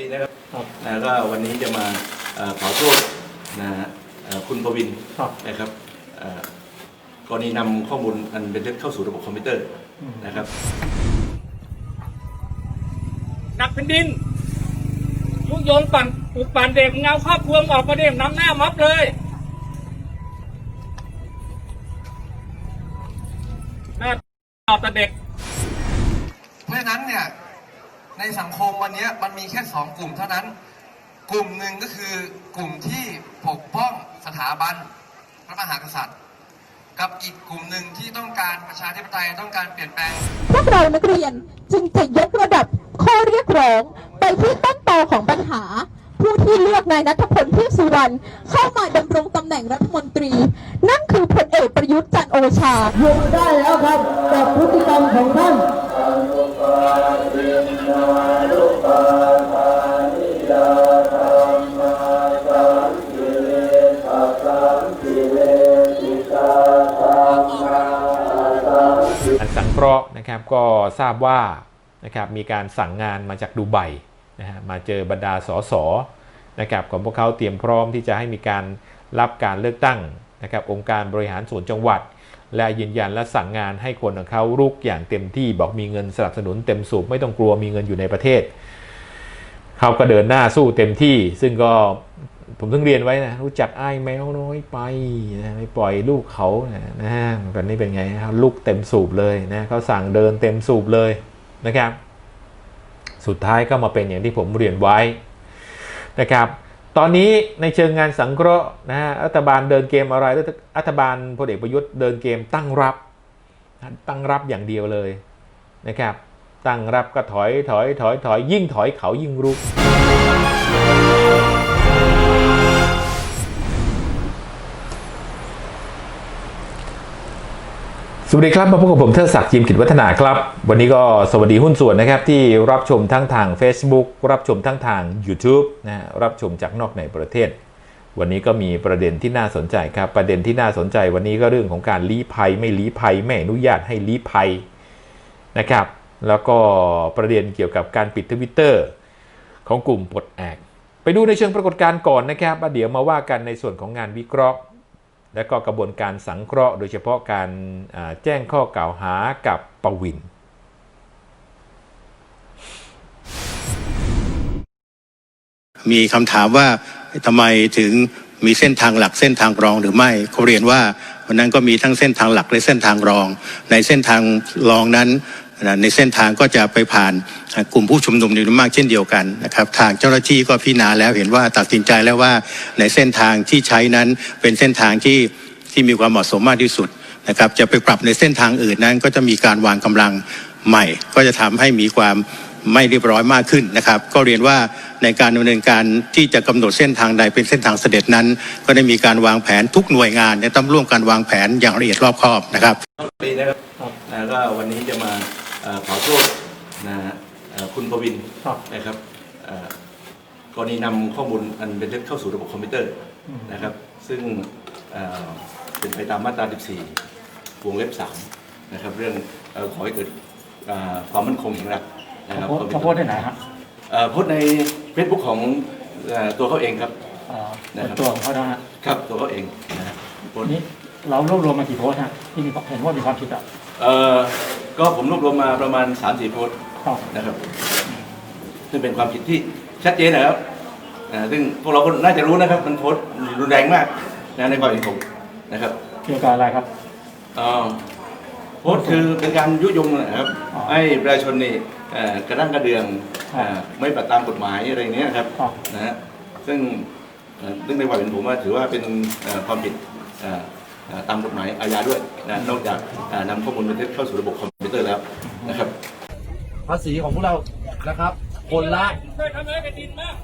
ดีนะครับครับนะก็วันนี้จะมาเอ่อขอโทษนะฮะเอ่อคุณปวินครับนะครับเอ่อกรณีนำข้อมูลอันเป็นเท็จเข้าสู่ระบบคอมพิวเตอร์นะครับ หนักแผ่นดินยุยงปั่นปลุกปั่นเด็กเงาครอบครัวออกมาเด็กนำหน้าม็อบเลยแม่เอาแต่เด็กเพราะฉะนั้นเนี่ย ในสังคมวันนี้มันมีแค่สองกลุ่มเท่านั้น กลุ่มหนึ่งก็คือกลุ่มที่ปกป้องสถาบันพระมหากษัตริย์ กับอีกกลุ่มหนึ่งที่ต้องการประชาธิปไตยต้องการเปลี่ยนแปลง พวกเรานักเรียนจึงจะยกระดับข้อเรียกร้องไปที่ต้นตอของปัญหา ผู้ที่เลือกนายนัทพลเทพสุวรรณเข้ามาดำรงตำแหน่งรัฐมนตรี นั่นคือพลเอกประยุทธ์จันทร์โอชาหยุดได้แล้วครับ นะครับก็ทราบว่านะครับมีการสั่งงานมาจากดูไบนะฮะมาเจอบรรดาสสนะครับของพวกเขาเตรียมพร้อมที่จะให้มีการรับการเลือกตั้งนะครับองค์การบริหารส่วนจังหวัด และยืนยันและสั่งงานให้คนของเขารุกอย่างเต็มที่บอกมีเงินสนับสนุนเต็มสูบไม่ต้องกลัวมีเงินอยู่ในประเทศ เขาก็เดินหน้าสู้เต็มที่ ซึ่งก็ ผมเพิ่งเรียนไว้นะรู้จักไอ้ายแมวน้อยไปนะไม่ปล่อยลูกเขานะนะฮะแบบนี้เป็นไงครับลูกเต็มสูบเลยนะเขาสั่งเดินเต็มสูบเลยนะครับ สุดท้ายก็มาเป็นอย่างที่ผมเรียนไว้นะครับ ตอนนี้ในเชิงงานสังเคราะห์นะฮะรัฐบาลเดินเกมอะไรรัฐบาลพลเอกประยุทธ์เดินเกมตั้งรับ ตั้งรับอย่างเดียวเลยนะครับ ตั้งรับก็ถอยถอยถอยถอยยิ่งถอยเขายิ่งรุก สวัสดีครับ มาพบกับผมเทิดศักดิ์จิมกิจวัฒนาครับ วันนี้ก็สวัสดีหุ้นส่วนนะครับที่รับชมทั้งทาง Facebook รับชมทั้งทาง YouTube นะรับชมจากนอกในประเทศ วันนี้ก็มีประเด็นที่น่าสนใจครับ ประเด็นที่น่าสนใจวันนี้ก็เรื่องของการลี้ภัย ไม่ลี้ภัยไม่อนุญาตให้ลี้ภัยนะครับ แล้วก็ประเด็นเกี่ยวกับการปิดทวิตเตอร์ของกลุ่มปลดแอกไปดูในเชิงปรากฏการณ์ก่อนนะครับเดี๋ยวมาว่ากันในส่วนของงานวิเคราะห์ และก็กระบวนการสังเคราะห์ โดยเฉพาะการแจ้งข้อกล่าวหากับปวินมีคำถามว่าทำไมถึงมีเส้นทางหลักเส้นทางรองหรือไม่เขาเรียนว่าวันนั้นก็มีทั้งเส้นทางหลักและเส้นทางรอง ในเส้นทางรองนั้น ในเส้นทางก็จะไปผ่านกลุ่มผู้ชุมนุมอยู่มากเช่นเดียวกันนะครับทางเจ้าหน้าที่ก็พิจารณาแล้วเห็นว่าตัดสินใจแล้วว่าในเส้นทางที่ใช้นั้นเป็นเส้นทางที่ที่มีความเหมาะสมมากที่สุดนะครับจะไปปรับในเส้นทางอื่นนั้น ก็จะมีการวางกำลังใหม่ ก็จะทำให้มีความไม่เรียบร้อยมากขึ้นนะครับ ก็เรียนว่าในการดำเนินการที่จะกำหนดเส้นทางใดเป็นเส้นทางเสด็จนั้น ก็ได้มีการวางแผนทุกหน่วยงานเนี่ยต้องร่วมกันวางแผนอย่างละเอียดรอบคอบนะครับดีนะครับครับนะก็วันนี้จะมา ขอโทษนะฮะเอ่อคุณปวินครับนะครับเอ่อกรณีนำข้อมูลอันเป็นเท็จเข้าสู่ระบบคอมพิวเตอร์อืมนะครับ ซึ่งเอ่อเป็นไปตามมาตรา 14 วงเล็บ 3 นะครับ เรื่องเอ่อขอให้เกิดอ่าความมั่นคงแห่งรัฐนะครับเขาโพสต์เขาโพสต์ที่ไหนครับเอ่อโพสต์ในเฟซบุ๊กของเอ่อตัวเขาเองครับเอ่อนะครับตัวของเขานะฮะครับตัวเขาเองนะฮะโพสต์นี่เรารวบรวมมากี่โพสต์ฮะที่มีเห็นว่ามีความผิดอะเอ่อ ก็ผมรวบรวมมาประมาณ3-4โพสต์ครับนะครับ ซึ่งเป็นความผิดที่ชัดเจนนะครับอ่าซึ่งพวกเราก็น่าจะรู้นะครับ มันโพสต์รุนแรงมากนะในความเห็นผมนะครับเกี่ยวกับอะไรครับเอ่อโพสต์คือเป็นการยุยงนะครับอ๋อให้ประชาชนนี่เอ่อกระด้างกระเดืองครับอ่าไม่ปฏิบัติตามกฎหมายอะไรเนี้ยครับครับนะฮะซึ่งเอ่อซึ่งในความเห็นผมว่าถือว่าเป็นเอ่อความผิดเอ่อเอ่อ ตามกฎหมายอาญาด้วยนะนอกจากอ่านำข้อมูลเป็นเท็จเข้าสู่ระบบคอมพิวเตอร์แล้วนะครับ ภาษีของพวกเรานะครับ คนละช่วยทำให้แผ่นดินมาก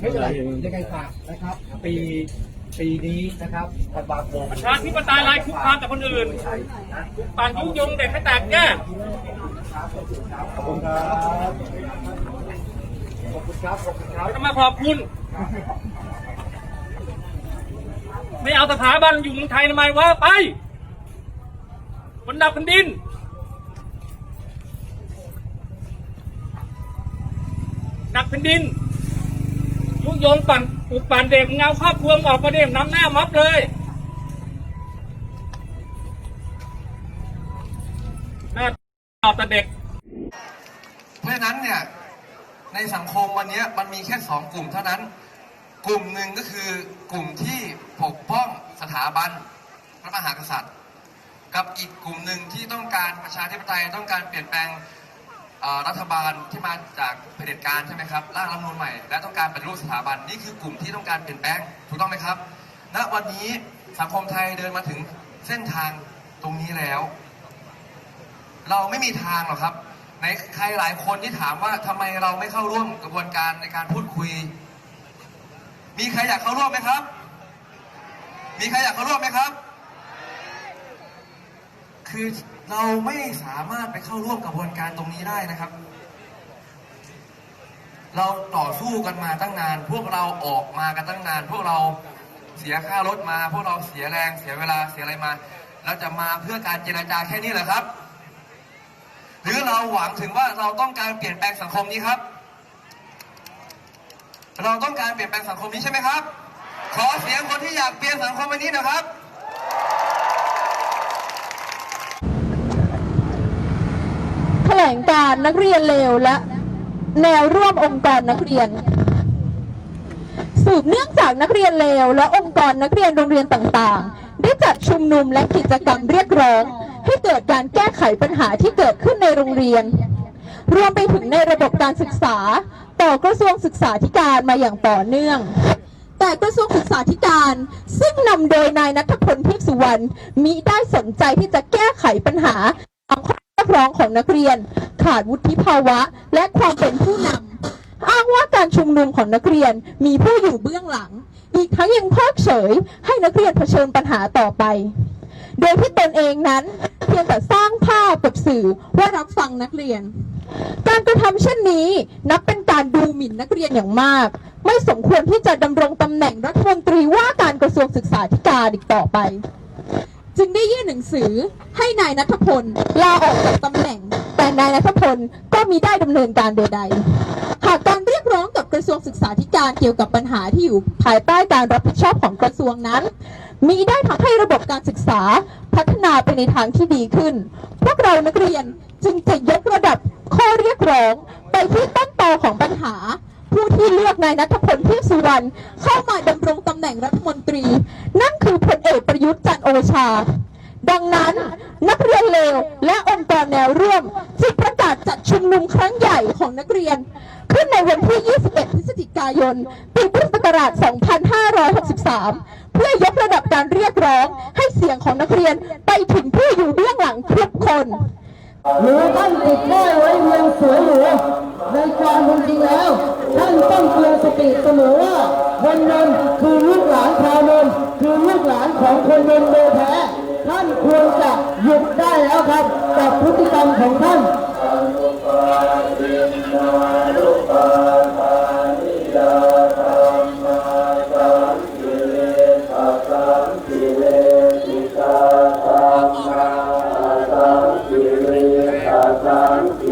ไม่เป็นไรยังไงฝากนะครับ ปีปีนี้นะครับธันวาคมประชาธิปไตยลายคุกคามแต่คนอื่นปลุกปั่นยุยงเด็กให้แตกแยกขอบคุณครับขอบคุณครับขอบคุณครับจะมาขอบคุณ ไม่เอาสถาบันอยู่เมืองไทยทำไมวะไปคนดับแผ่นดินหนักแผ่นดินยุยงปั่นปลุกปั่นเด็กเงาครอบครัวออกมาเด็กนำหน้าม็อบเลย หน้าตอบแต่เด็ก เพราะฉะนั้นเนี่ย ในสังคมวันนี้มันมีแค่สองกลุ่มเท่านั้น กลุ่มหนึ่งก็คือกลุ่มที่ปกป้องสถาบันพระมหากษัตริย์ กับอีกกลุ่มหนึ่งที่ต้องการประชาธิปไตยต้องการเปลี่ยนแปลงรัฐบาลที่มาจากเผด็จการใช่ไหมครับร่างรัฐมนูญใหม่และต้องการปฏิรูปสถาบันนี่คือกลุ่มที่ต้องการเปลี่ยนแปลงถูกต้องไหมครับ ณวันนี้สังคมไทยเดินมาถึงเส้นทางตรงนี้แล้ว เราไม่มีทางหรอกครับในใครหลายคนที่ถามว่าทำไมเราไม่เข้าร่วมกระบวนการในการพูดคุย มีใครอยากเข้าร่วมไหมครับ มีใครอยากเข้าร่วมไหมครับ คือเราไม่สามารถไปเข้าร่วมกระบวนการตรงนี้ได้นะครับ เราต่อสู้กันมาตั้งนาน พวกเราออกมากันตั้งนาน พวกเราเสียค่ารถมา พวกเราเสียแรง เสียเวลา เสียอะไรมา เราจะมาเพื่อการเจรจาแค่นี้เหรอครับ หรือเราหวังถึงว่าเราต้องการเปลี่ยนแปลงสังคมนี้ครับ เราต้องการเปลี่ยนแปลงสังคมนี้ใช่ไหมครับ ขอเสียงคนที่อยากเปลี่ยนสังคมวันนี้นะครับแถลงการนักเรียนเลวและ แนวร่วมองค์กรนักเรียน สืบเนื่องจากนักเรียนเลวและองค์กรนักเรียนโรงเรียนต่างๆ ได้จัดชุมนุมและกิจกรรมเรียกร้อง ให้เกิดการแก้ไขปัญหาที่เกิดขึ้นในโรงเรียน รวมไปถึงในระบบการศึกษา ต่อกระทรวงศึกษาธิการมาอย่างต่อเนื่อง แต่กระทรวงศึกษาธิการ ซึ่งนำโดยนายนัทพลเทพสุวรรณมิได้สนใจที่จะแก้ไขปัญหาตามข้อเรียกร้องของนักเรียน ขาดวุฒิภาวะและความเป็นผู้นำอ้างว่าการชุมนุมของนักเรียนมีผู้อยู่เบื้องหลัง อีกทั้งยังเพิกเฉยให้นักเรียนเผชิญปัญหาต่อไป โดยที่ตนเองนั้นเพียงแต่สร้างภาพกับสื่อว่ารับฟังนักเรียน การกระทำเช่นนี้นับเป็นการดูหมิ่นนักเรียนอย่างมาก ไม่สมควรที่จะดำรงตำแหน่งรัฐมนตรีว่าการกระทรวงศึกษาธิการอีกต่อไป จึงได้ยื่นหนังสือให้นายนัทพลลาออกจากตำแหน่ง แต่นายนัทพลก็มีได้ดำเนินการใดๆหากการเรียกร้องกับกระทรวงศึกษาธิการเกี่ยวกับปัญหาที่อยู่ภายใต้การรับผิดชอบของกระทรวงนั้น มีได้ทำให้ระบบการศึกษาพัฒนาไปในทางที่ดีขึ้น พวกเรานักเรียนจึงจะยกระดับข้อเรียกร้อง ไปที่ต้นตอของปัญหา ผู้ที่เลือกนายนัทพลเทพสุวรรณเข้ามาดำรงตำแหน่งรัฐมนตรี นั่นคือพลเอกประยุทธ์จันโอชา ดังนั้นนักเรียนเลวและองค์กรแนวร่วมจึงประกาศจัดชุมนุมครั้งใหญ่ของนักเรียน ขึ้นในวันที่ 21 พฤศจิกายน ปีพุทธศักราช 2563 เพื่อยกระดับการเรียกร้องให้เสียงของนักเรียนไปถึงผู้อยู่เบื้องหลังทุกคนหรือท่านติดป้าไว้เวียนสวยหรูในความเป็นจริงแล้ว ท่านต้องเตือนสติเสมอว่าคนนนคือลูกหลานชาวนนคือลูกหลานของคนนนโดยแท้ ท่านควรจะหยุดได้แล้วครับกับพฤติกรรมของท่าน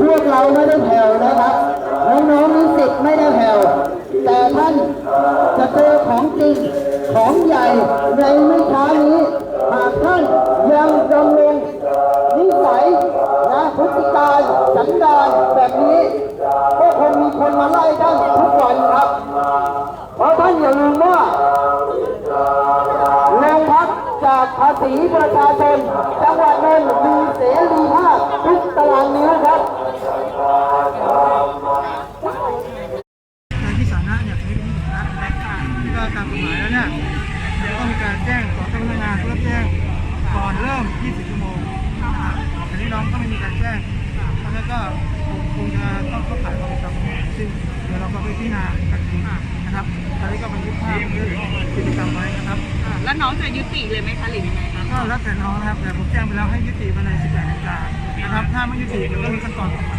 พวกเราไม่ได้แผ่วนะครับน้องๆนิสิตไม่ได้แผ่วแต่ท่านจะเจอของจริงของใหญ่ใน จากภาษีประชาชนจังหวัดนนท์มีเสรีภาพทุกตารางนิ้วครับการที่สาธารณะเนี่ยใช้เป็นที่สาธารณะที่ก็ตามกฎหมายแล้วเนี่ยเดี๋ยวต้องมีการแจ้งต่อเจ้าพนักงานเพื่อแจ้งก่อนเริ่ม 20 ชั่วโมงนะครับแต่ที่น้องก็ไม่มีการแจ้งเพราะฉะนั้นก็คงจะต้องเข้าข่ายความผิดตามกฎหมายซึ่งเดี๋ยวเราก็ไปพิจารณากันอีกนะครับตอนนี้ก็บันทึกภาพเรื่องกิจกรรมไว้นะครับ แล้วน้องจะยุติเลยไหมคะหรือยังไงคะ ก็แล้วแต่น้องนะครับแต่ผมแจ้งไปแล้วให้ยุติภายใน18นาฬิกานะครับ ถ้าไม่ยุติเดี๋ยวก็มีขั้นตอนต่อไป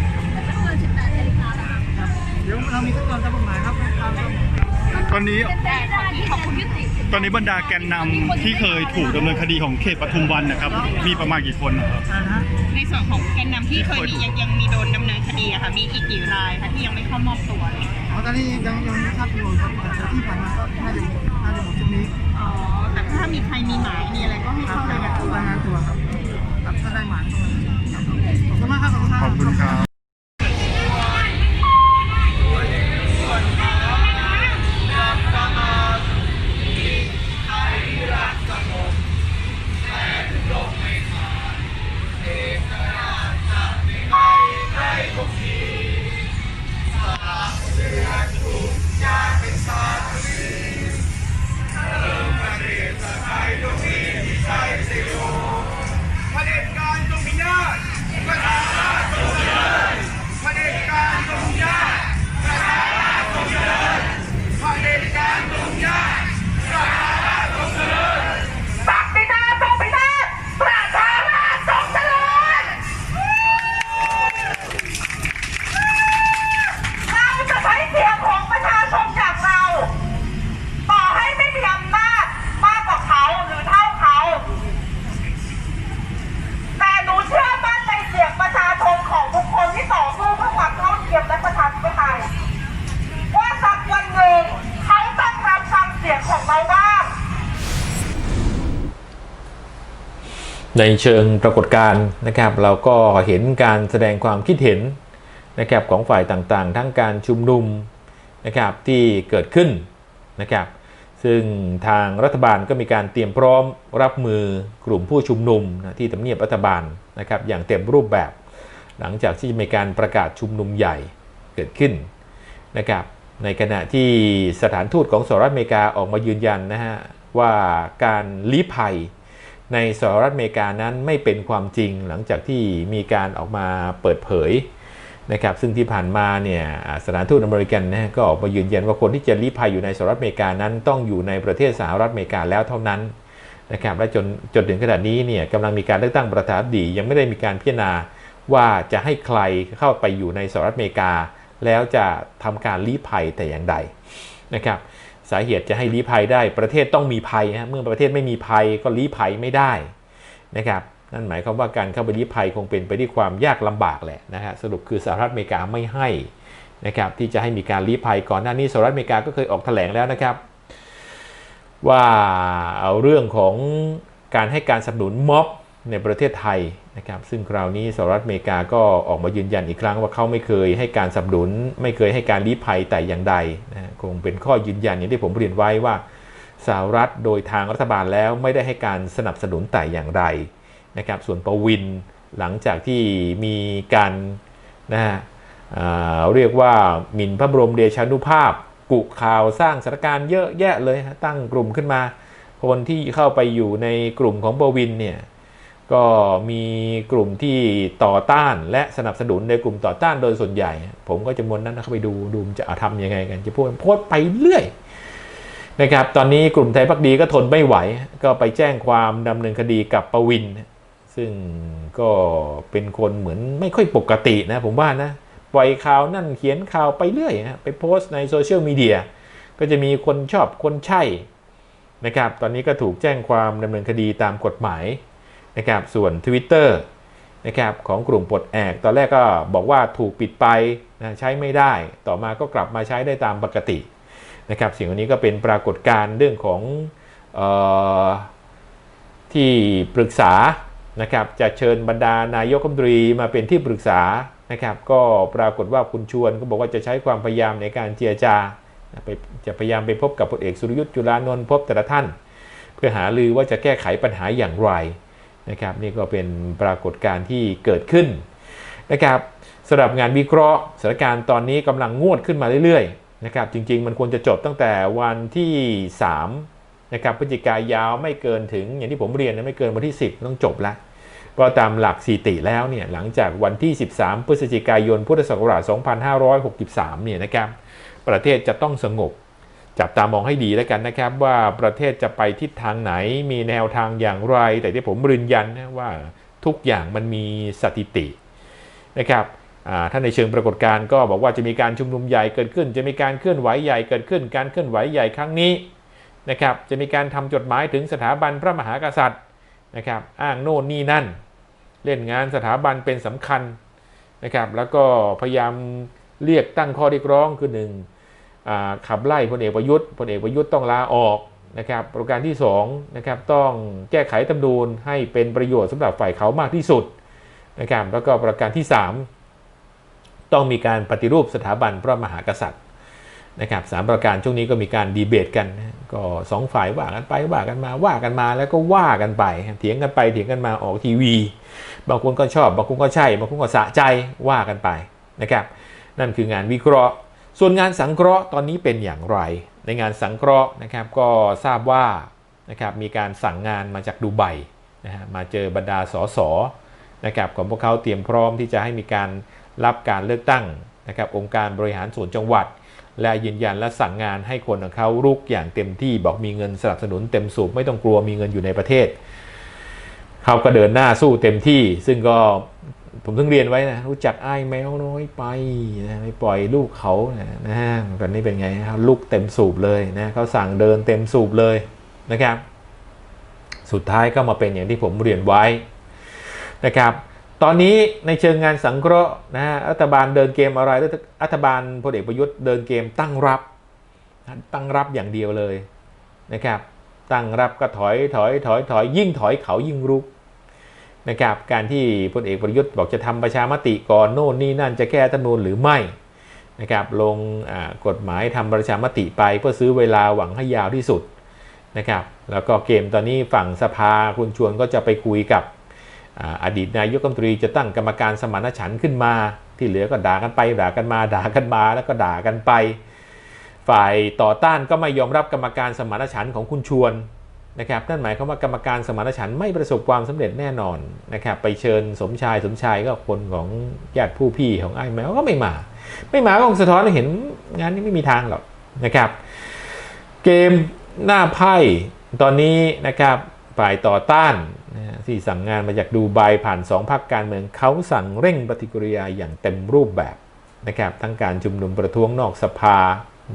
ครับเดี๋ยวเรามีขั้นตอนตามกฎหมายครับตามกฎหมายตอนนี้แต่ขอที่ขอบคุณยุติตอนนี้บรรดาแกนนำที่เคยถูกดำเนินคดีของเขตปทุมวันนะครับ มีประมาณกี่คนนะครับอ่านะในส่วนของแกนนำที่เคยมียังยังมีโดนดำเนินคดีอะค่ะ มีอีกกี่รายคะที่ยังไม่เข้ามอบตัวเลยอ๋ออนนี้ยังยังไม่ทราบจำนวนครับแต่ที่ผ่านมาก็น่าจะน่าจะหมดช่วงนี้ อ๋อแต่ ถ้ามีใครมีหมายมีอะไรก็ให้เข้ารายงานตัว รายงานตัวครับครับถ้าได้หมายก็ขอบคุณมากครับขอบคุณมาก ขอบคุณครับ ในเชิงปรากฏการณ์นะครับ เราก็เห็นการแสดงความคิดเห็นนะครับของฝ่ายต่างๆ ทั้งการชุมนุมนะครับที่เกิดขึ้นนะครับ ซึ่งทางรัฐบาลก็มีการเตรียมพร้อมรับมือกลุ่มผู้ชุมนุมนะที่ทำเนียบรัฐบาลนะครับอย่างเต็มรูปแบบ หลังจากที่มีการประกาศชุมนุมใหญ่เกิดขึ้นนะครับในขณะที่สถานทูตของสหรัฐอเมริกาออกมายืนยันนะฮะว่าการลี้ภัย ในสหรัฐอเมริกานั้นไม่เป็นความจริงหลังจากที่มีการออกมาเปิดเผยนะครับซึ่งที่ผ่านมาเนี่ยสถานทูตอเมริกันนะก็ออกมายืนยันว่าคนที่จะลี้ภัยอยู่ในสหรัฐอเมริกานั้นต้องอยู่ในประเทศสหรัฐอเมริกาแล้วเท่านั้นนะครับและจนจนถึงขณะนี้เนี่ยกำลังมีการเลือกตั้งประธานาธิบดียังไม่ได้มีการพิจารณาว่าจะให้ใครเข้าไปอยู่ในสหรัฐอเมริกา แล้วจะทำการลี้ภัยแต่อย่างใดนะครับ สาเหตุจะให้ลี้ภัยได้ ประเทศต้องมีภัยฮะเมื่อประเทศไม่มีภัยก็ลี้ภัยไม่ได้นะครับนั่นหมายความว่าการเข้าไปลี้ภัยคงเป็นไปด้วยความยากลำบากแหละนะฮะสรุปคือสหรัฐอเมริกาไม่ให้นะครับที่จะให้มีการลี้ภัยก่อนหน้านี้สหรัฐอเมริกาก็เคยออกแถลงแล้วนะครับ ว่าเอาเรื่องของการให้การสนับสนุนม็อบ ในประเทศไทยนะครับ ซึ่งคราวนี้สหรัฐอเมริกาก็ออกมายืนยันอีกครั้งว่าเขาไม่เคยให้การสนับสนุน ไม่เคยให้การลี้ภัยแต่อย่างใดนะคงเป็นข้อยืนยันอย่างที่ผมเรียนไว้ว่าสหรัฐโดยทางรัฐบาลแล้วไม่ได้ให้การสนับสนุนแต่อย่างใดนะครับ ส่วนประวินหลังจากที่มีการนะฮะเรียกว่าหมิ่นพระบรมเดชานุภาพ กุข่าวสร้างสถานการณ์เยอะแยะเลยตั้งกลุ่มขึ้นมา คนที่เข้าไปอยู่ในกลุ่มของประวินเนี่ย ก็มีกลุ่มที่ต่อต้านและสนับสนุนในกลุ่มต่อต้านโดยส่วนใหญ่ ผมก็จะมวนนั้นเข้าไปดูดูจะทำยังไงกันจะพูดโพสต์ไปเรื่อยนะครับตอนนี้กลุ่มไทยพักดีก็ทนไม่ไหว ก็ไปแจ้งความดำเนินคดีกับประวิน ซึ่งก็เป็นคนเหมือนไม่ค่อยปกตินะผมว่านะปล่อยข่าวนั่นเขียนข่าวไปเรื่อยฮะไปโพสต์ในโซเชียลมีเดียก็จะมีคนชอบคนใช่นะครับตอนนี้ก็ถูกแจ้งความดำเนินคดีตามกฎหมาย นะครับส่วน Twitter นะครับของกลุ่มปลดแอก ตอนแรกก็บอกว่าถูกปิดไปนะใช้ไม่ได้ ต่อมาก็กลับมาใช้ได้ตามปกตินะครับสิ่งนี้ก็เป็นปรากฏการณ์เรื่องของออที่ปรึกษานะครับจะเชิญบรรดานายกรัฐมนตรีมาเป็นที่ปรึกษานะครับก็ปรากฏว่าคุณชวนก็บอกว่าจะใช้ความพยายามในการเจรจาไปจะพยายามไปพบกับพลเอกสุรยุทธ์จุลานนท์พบแต่ละท่าน เพื่อหาลือว่าจะแก้ไขปัญหาอย่างไร นะครับนี่ก็เป็นปรากฏการณ์ที่เกิดขึ้นนะครับสำหรับงานวิเคราะห์สถานการณ์ตอนนี้กำลังงวดขึ้นมาเรื่อยๆนะครับจริงๆ มันควรจะจบตั้งแต่วันที่3นะครับพฤศจิกายาวไม่เกินถึงอย่างที่ผมเรียนนะไม่เกินวันที่ 10 ต้องจบแล้วเพราะตามหลักสิติแล้วเนี่ยหลังจากวันที่ 13 พฤศจิกายนพุทธศักราช2563เนี่ยนะครับประเทศจะต้องสงบ จับตามองให้ดีแล้วกันนะครับ ว่าประเทศจะไปทิศทางไหนมีแนวทางอย่างไร แต่ที่ผมยืนยันนะว่าทุกอย่างมันมีสถิตินะครับอ่าถ้าในเชิงปรากฏการณ์ก็บอกว่าจะมีการชุมนุมใหญ่เกิดขึ้น จะมีการเคลื่อนไหวใหญ่เกิดขึ้น การเคลื่อนไหวใหญ่ครั้งนี้นะครับจะมีการทำจดหมายถึงสถาบันพระมหากษัตริย์นะครับอ้างโน่นนี่นั่น เล่นงานสถาบันเป็นสำคัญนะครับแล้วก็พยายามเรียกตั้งข้อเรียกร้องคือหนึ่ง ขับไล่พลเอกประยุทธ์พลเอกประยุทธ์ต้องลาออกนะครับประการที่2นะครับต้องแก้ไขตำนูนให้เป็นประโยชน์สำหรับฝ่ายเขามากที่สุดนะครับแล้วก็ประการที่ 3 ต้องมีการปฏิรูปสถาบันพระมหากษัตริย์นะครับสามประการช่วงนี้ก็มีการดีเบตกัน ก็สองฝ่ายว่ากันไปว่ากันมาว่ากันมาแล้วก็ว่ากันไปเถียงกันไปเถียงกันมาออกทีวี บางคนก็ชอบบางคนก็ใช่บางคนก็สะใจว่ากันไปนะครับนั่นคืองานวิเคราะห์ ส่วนงานสังเคราะห์ตอนนี้เป็นอย่างไร ในงานสังเคราะห์นะครับก็ทราบว่านะครับมีการสั่งงานมาจากดูไบนะฮะมาเจอบรรดาสสนะครับของพวกเขาเตรียมพร้อมที่จะให้มีการรับการเลือกตั้งนะครับองค์การบริหารส่วนจังหวัด และยืนยันและสั่งงานให้คนของเขารุกอย่างเต็มที่บอกมีเงินสนับสนุนเต็มสูบไม่ต้องกลัวมีเงินอยู่ในประเทศเขาก็เดินหน้าสู้เต็มที่ ซึ่งก็ ผมต้องเรียนไว้นะรู้จักไอ้ายแมวน้อยไปนะไม่ปล่อยลูกเขานะนะฮะตอนนี้เป็นไงครับลูกเต็มสูบเลยนะเขาสั่งเดินเต็มสูบเลยนะครับ สุดท้ายก็มาเป็นอย่างที่ผมเรียนไว้นะครับตอนนี้ในเชิงงานสังเคราะห์นะฮะรัฐบาลเดินเกมอะไรรัฐบาลพลเอกประยุทธ์เดินเกมตั้งรับ ตั้งรับอย่างเดียวเลยนะครับตั้งรับก็ถอยถอยถอยถอยยิ่งถอยเขายิ่งรุก นะครับการที่พลเอกประยุทธ์บอกจะทำประชามติก่อนโน่นนี่นั่นจะแก้ธรรมนูญหรือไม่นะครับลงกฎหมายทำประชามติไปเพื่อซื้อเวลาหวังให้ยาวที่สุดนะครับแล้วก็เกมตอนนี้ฝั่งสภาคุณชวนก็จะไปคุยกับออดีตนายกรัฐมนตรีจะตั้งกรรมการสมานฉันท์ขึ้นมา ที่เหลือก็ด่ากันไปด่ากันมาด่ากันมาแล้วก็ด่ากันไป ฝ่ายต่อต้านก็ไม่ยอมรับกรรมการสมานฉันท์ของคุณชวน นะครับนั่นหมายความว่ากรรมการสมานฉันท์ไม่ประสบความสำเร็จแน่นอนนะครับไปเชิญสมชายสมชายก็คนของญาติผู้พี่ของไอ้แมวก็ไม่มา ไม่มาก็คงสะท้อนให้เห็นงานนี้ไม่มีทางหรอกนะครับ เกมหน้าไพ่ตอนนี้นะครับฝ่ายต่อต้านที่สั่งงานมาจากดูไบผ่านสองพรรคการเมืองเขาสั่งเร่งปฏิกิริยาอย่างเต็มรูปแบบนะครับทั้งการชุมนุมประท้วงนอกสภา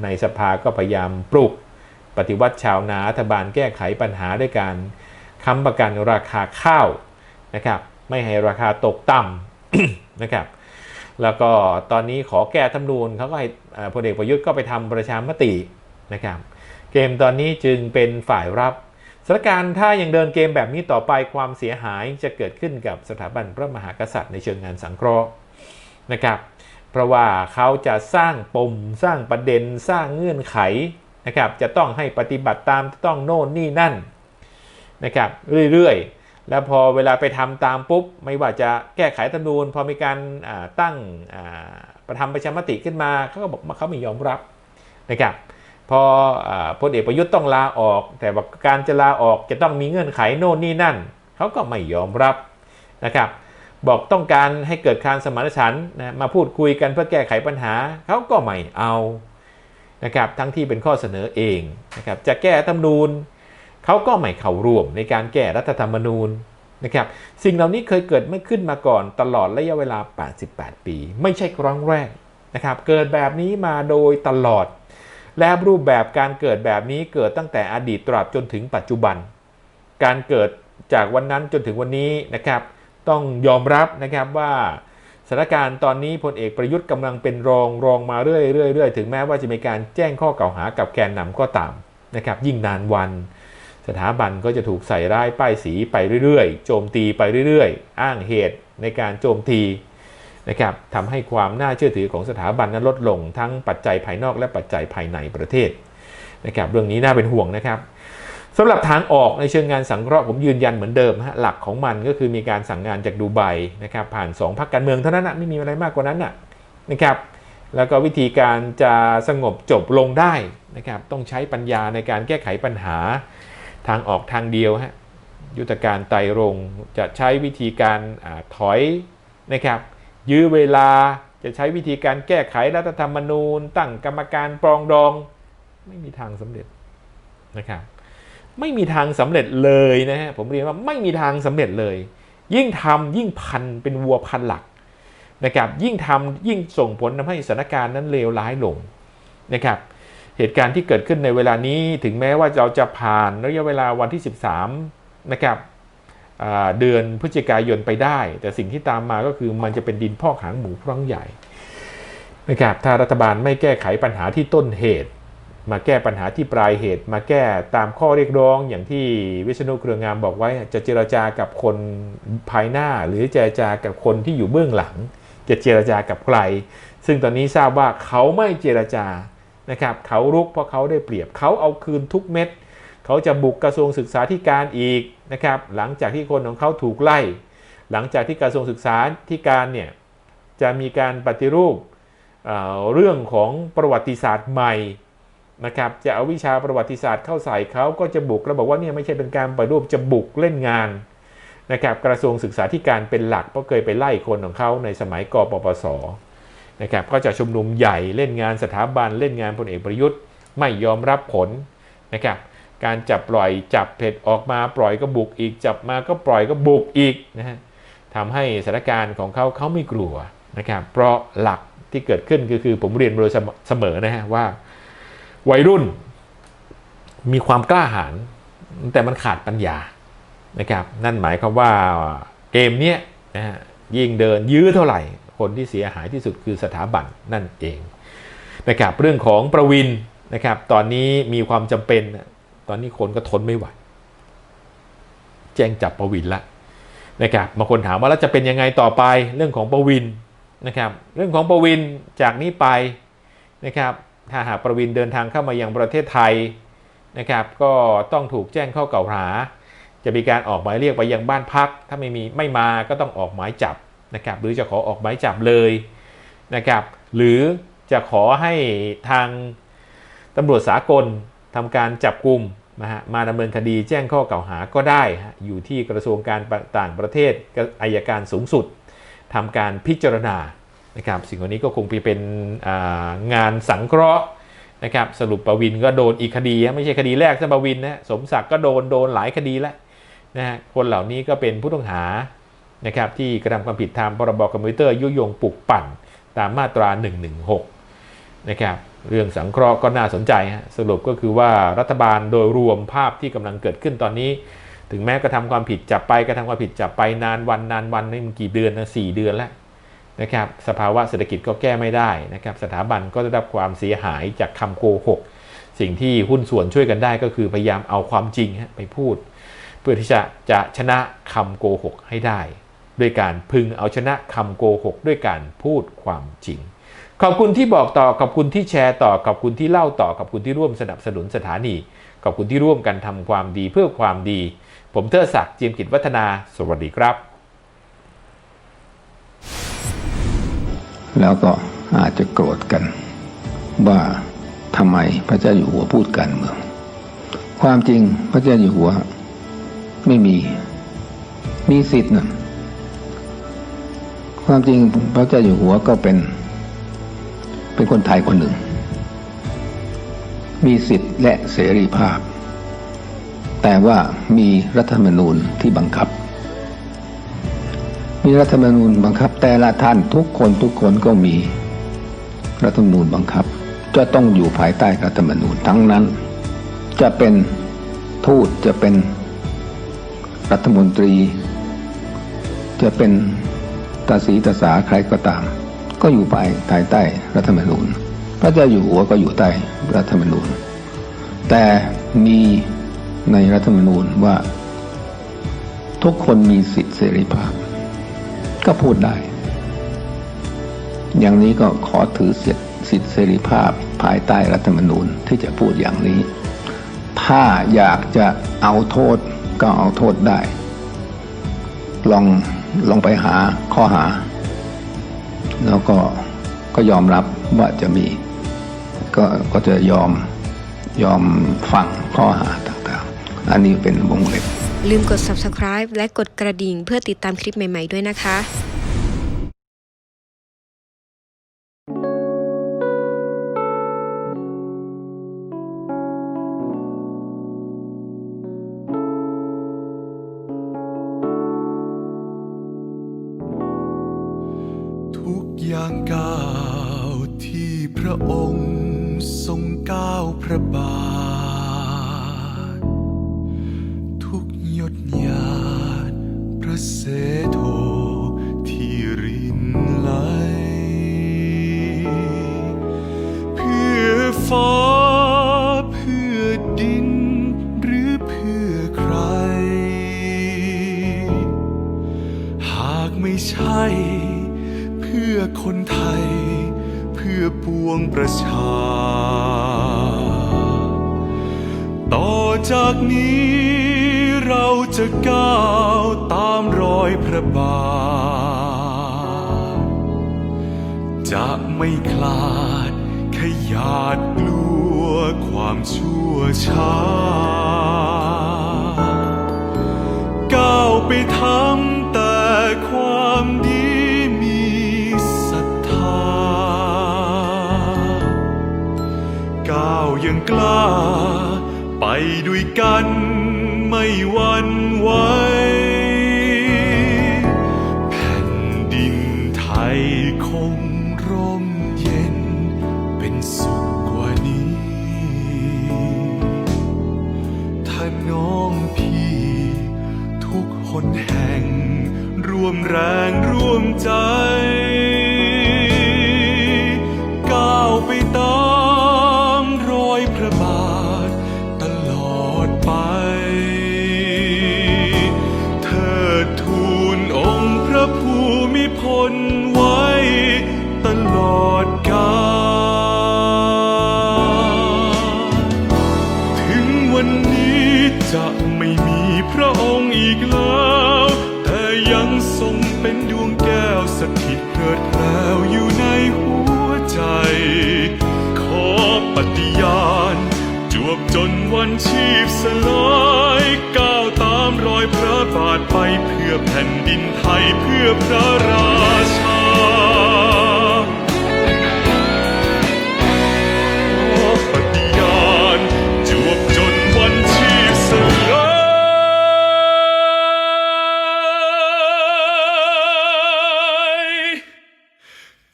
ในสภาก็พยายามปลุก ปฏิวัติชาวนารัฐบาลแก้ไขปัญหาด้วยการค้ำประกันราคาข้าวนะครับไม่ให้ราคาตกต่ำนะครับแล้วก็ตอนนี้ขอแก้ธรรมนูญเขาก็ให้พลเอกประยุทธ์ก็ไปทำประชามตินะครับเกมตอนนี้จึงเป็นฝ่ายรับสถานการณ์ถ้ายังเดินเกมแบบนี้ต่อไปความเสียหายจะเกิดขึ้นกับสถาบันพระมหากษัตริย์ในเชิงงานสังเคราะห์นะครับ เพราะว่าเขาจะสร้างปมสร้างประเด็นสร้างเงื่อนไข นะครับจะต้องให้ปฏิบัติตามต้องโน่นนี่นั่นนะครับเรื่อยๆ แล้วพอเวลาไปทำตามปุ๊บ ไม่ว่าจะแก้ไขธรรมนูญพอมีการตั้งอ่าประทำประชามติขึ้นมาเขาก็บอกว่าเขาไม่ยอมรับนะครับพอพลเอกประยุทธ์ต้องลาออก แต่ว่าการจะลาออกจะต้องมีเงื่อนไขโน่นนี่นั่นเขาก็ไม่ยอมรับนะครับบอกต้องการให้เกิดการสมานฉันท์นะมาพูดคุยกันเพื่อแก้ไขปัญหาเขาก็ไม่เอา นะครับทั้งที่เป็นข้อเสนอเองนะครับจะแก้ธรรมนูญเขาก็ไม่เข้าร่วมในการแก้รัฐธรรมนูญนะครับสิ่งเหล่านี้เคยเกิดไม่ขึ้นมาก่อนตลอดระยะเวลา 88 ปี ไม่ใช่ครั้งแรกนะครับเกิดแบบนี้มาโดยตลอด และรูปแบบการเกิดแบบนี้เกิดตั้งแต่อดีตตราบจนถึงปัจจุบัน การเกิดจากวันนั้นจนถึงวันนี้นะครับต้องยอมรับนะครับว่า สถานการณ์ตอนนี้พลเอกประยุทธ์กำลังเป็นรองรองมาเรื่อยเรื่อยเรื่อยถึงแม้ว่าจะมีการแจ้งข้อกล่าวหากับแกนนำก็ตามนะครับยิ่งนานวัน สถาบันก็จะถูกใส่ร้ายป้ายสีไปเรื่อยๆ โจมตีไปเรื่อยๆ อ้างเหตุในการโจมตีนะครับทำให้ความน่าเชื่อถือของสถาบันนั้นลดลงทั้งปัจจัยภายนอกและปัจจัยภายในประเทศนะครับเรื่องนี้น่าเป็นห่วงนะครับ สำหรับทางออกในเชิงงานสังเคราะห์ผมยืนยันเหมือนเดิมฮะหลักของมันก็คือมีการสั่งงานจากดูไบนะครับผ่าน 2พรรคการเมืองเท่านั้นนะไม่มีอะไรมากกว่านั้นนะนะครับแล้วก็วิธีการจะสงบจบลงได้นะครับต้องใช้ปัญญาในการแก้ไขปัญหาทางออกทางเดียวฮะยุทธการไตรรงจะใช้วิธีการอาถอยนะครับยื้อเวลาจะใช้วิธีการแก้ไขรัฐธรรมนูญ ตั้งกรรมการปรองดอง ไม่มีทางสำเร็จนะครับ ไม่มีทางสำเร็จเลยนะฮะผมเรียนว่าไม่มีทางสำเร็จเลย ยิ่งทำยิ่งพันเป็นวัวพันหลักนะครับยิ่งทำยิ่งส่งผลทำให้สถานการณ์นั้นเลวร้ายลงนะครับเหตุการณ์ที่เกิดขึ้นในเวลานี้ถึงแม้ว่าเราจะผ่านระยะเวลาวันที่ 13นะครับเดือนพฤศจิกายนไปได้ แต่สิ่งที่ตามมาก็คือมันจะเป็นดินพอกหางหมูครั้งใหญ่นะครับถ้ารัฐบาลไม่แก้ไขปัญหาที่ต้นเหตุ มาแก้ปัญหาที่ปลายเหตุ มาแก้ตามข้อเรียกร้อง อย่างที่วิษณุเครืองามบอกไว้ จะเจรจากับคนภายหน้า หรือเจรจากับคนที่อยู่เบื้องหลัง จะเจรจากับใคร ซึ่งตอนนี้ทราบว่าเขาไม่เจรจานะครับเขารุกเพราะเขาได้เปรียบเขาเอาคืนทุกเม็ดเขาจะบุกกระทรวงศึกษาธิการอีกนะครับหลังจากที่คนของเขาถูกไล่ หลังจากที่กระทรวงศึกษาธิการเนี่ยจะมีการปฏิรูปเเรื่องของประวัติศาสตร์ใหม่ นะครับจะเอาวิชาประวัติศาสตร์เข้าใส่เขาก็จะบุกแล้วบอกว่าเนี่ยไม่ใช่เป็นการปฏิรูปจะบุกเล่นงานนะครับกระทรวงศึกษาธิการเป็นหลักเพราะเคยไปไล่คนของเขาในสมัยกปปสนะครับก็จะชุมนุมใหญ่เล่นงานสถาบันเล่นงานพลเอกประยุทธ์ ไม่ยอมรับผลนะครับการจับปล่อยจับเผ็ดออกมาปล่อยก็บุกอีก จับมาก็ปล่อยก็บุกอีกนะฮะทำให้สถานการณ์ของเขาเขาไม่กลัวนะครับเพราะหลักที่เกิดขึ้นก็คือผมเรียนโดยเสมอนะฮะว่า วัยรุ่นมีความกล้าหาญแต่มันขาดปัญญานะครับนั่นหมายความว่าเกมเนี้ยนะฮะยิ่งเดินยื้อเท่าไหร่ คนที่เสียหายที่สุดคือสถาบันนั่นเองนะครับเรื่องของประวินนะครับตอนนี้มีความจำเป็นตอนนี้คนก็ทนไม่ไหวแจ้งจับประวินละนะครับบางคนถามว่าแล้วจะเป็นยังไงต่อไปเรื่องของประวินนะครับเรื่องของประวินจากนี้ไปนะครับ ถ้าหากประวินเดินทางเข้ามายังประเทศไทยนะครับ ก็ต้องถูกแจ้งข้อกล่าวหา จะมีการออกหมายเรียกไปยังบ้านพัก ถ้าไม่มีไม่มาก็ต้องออกหมายจับนะครับหรือจะขอออกหมายจับเลยนะครับ หรือจะขอให้ทางตำรวจสากลทำการจับกลุ่มนะฮะมาดำเนินคดีแจ้งข้อกล่าวหาก็ได้อยู่ที่กระทรวงการต่างประเทศอายการสูงสุดทำการพิจารณา นะครับสิ่งเหล่านี้ก็คงเป็นงานสังเคราะห์นะครับสรุปประวินก็โดนอีกคดีไม่ใช่คดีแรกสำหรับประวินนะสมศักดิ์ก็โดนโดนหลายคดีแล้วนะฮะคนเหล่านี้ก็เป็นผู้ต้องหานะครับที่กระทำความผิดทางพรบคอมพิวเตอร์ยุยงปลุกปั่นตามมาตรา 116 นะครับเรื่องสังเคราะห์ก็น่าสนใจฮะสรุปก็คือว่ารัฐบาลโดยรวมภาพที่กำลังเกิดขึ้นตอนนี้ ถึงแม้กระทำความผิดจับไปกระทำความผิดจับไปนานวันนานวันนี่มันกี่เดือนนะสี่เดือนแล้ว นะครับสภาวะเศรษฐกิจก็แก้ไม่ได้นะครับสถาบันก็ได้รับความเสียหายจากคำโกหก สิ่งที่หุ้นส่วนช่วยกันได้ก็คือพยายามเอาความจริงไปพูด เพื่อที่จะจะชนะคำโกหกให้ได้ ด้วยการพึงเอาชนะคำโกหก ด้วยการพูดความจริง ขอบคุณที่บอกต่อขอบคุณที่แชร์ต่อขอบคุณที่เล่าต่อขอบคุณที่ร่วมสนับสนุนสถานีขอบคุณที่ร่วมกันทำความดีเพื่อความดี ผมเทอศักดิ์เจียมกิจวัฒนา สวัสดีครับ แล้วก็อาจจะโกรธกัน ว่าทำไมพระเจ้าอยู่หัวพูดการเมือง ความจริงพระเจ้าอยู่หัว ไม่มีมีสิทธิ์นะความจริงพระเจ้าอยู่หัวก็เป็น เป็นคนไทยคนหนึ่ง มีสิทธิ์และเสรีภาพ แต่ว่ามีรัฐธรรมนูญที่บังคับ มีรัฐธรรมนูญบังคับ แต่ละท่านทุกคนทุกคนก็มีรัฐธรรมนูญบังคับ จะต้องอยู่ภายใต้รัฐธรรมนูญทั้งนั้น จะเป็นทูตจะเป็นรัฐมนตรี จะเป็นตาสีตาสาใครก็ตาม ก็อยู่ภายภายใต้รัฐธรรมนูญพระเจ้าอยู่หัวก็อยู่ใต้รัฐธรรมนูญ แต่มีในรัฐธรรมนูญว่า ทุกคนมีสิทธิเสรีภาพ ก็พูดได้ อย่างนี้ก็ขอถือสิทธิสิทธิเสรีภาพภายใต้รัฐธรรมนูญที่จะพูดอย่างนี้ ถ้าอยากจะเอาโทษก็เอาโทษได้ ลองลองไปหาข้อหา แล้วก็ก็ยอมรับว่าจะมี ก็ก็จะยอมยอมฟังข้อหาต่างๆ อันนี้เป็นวงเล็บ ลืมกด subscribe และกดกระดิ่งเพื่อติดตามคลิปใหม่ ๆ ด้วยนะคะ อยพระบาท จะไม่คลาดขยาดกลัวความชั่วช้า ก้าวไปทำแต่ความดีมีศรัทธา ก้าวยังกล้า ไปด้วยกันไม่หวันไหว วมแรงร่วมใจ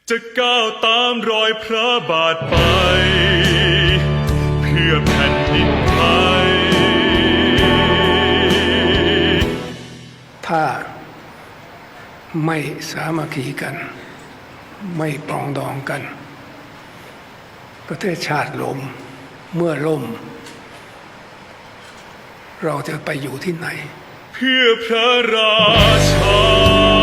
จะก้าวตามรอยพระบาทไป เพื่อแผ่นดินไทย ถ้าไม่สามัคคีกัน ไม่ปรองดองกัน ประเทศชาติล้มเมื่อล่ม เราจะไปอยู่ที่ไหน เพื่อพระราชา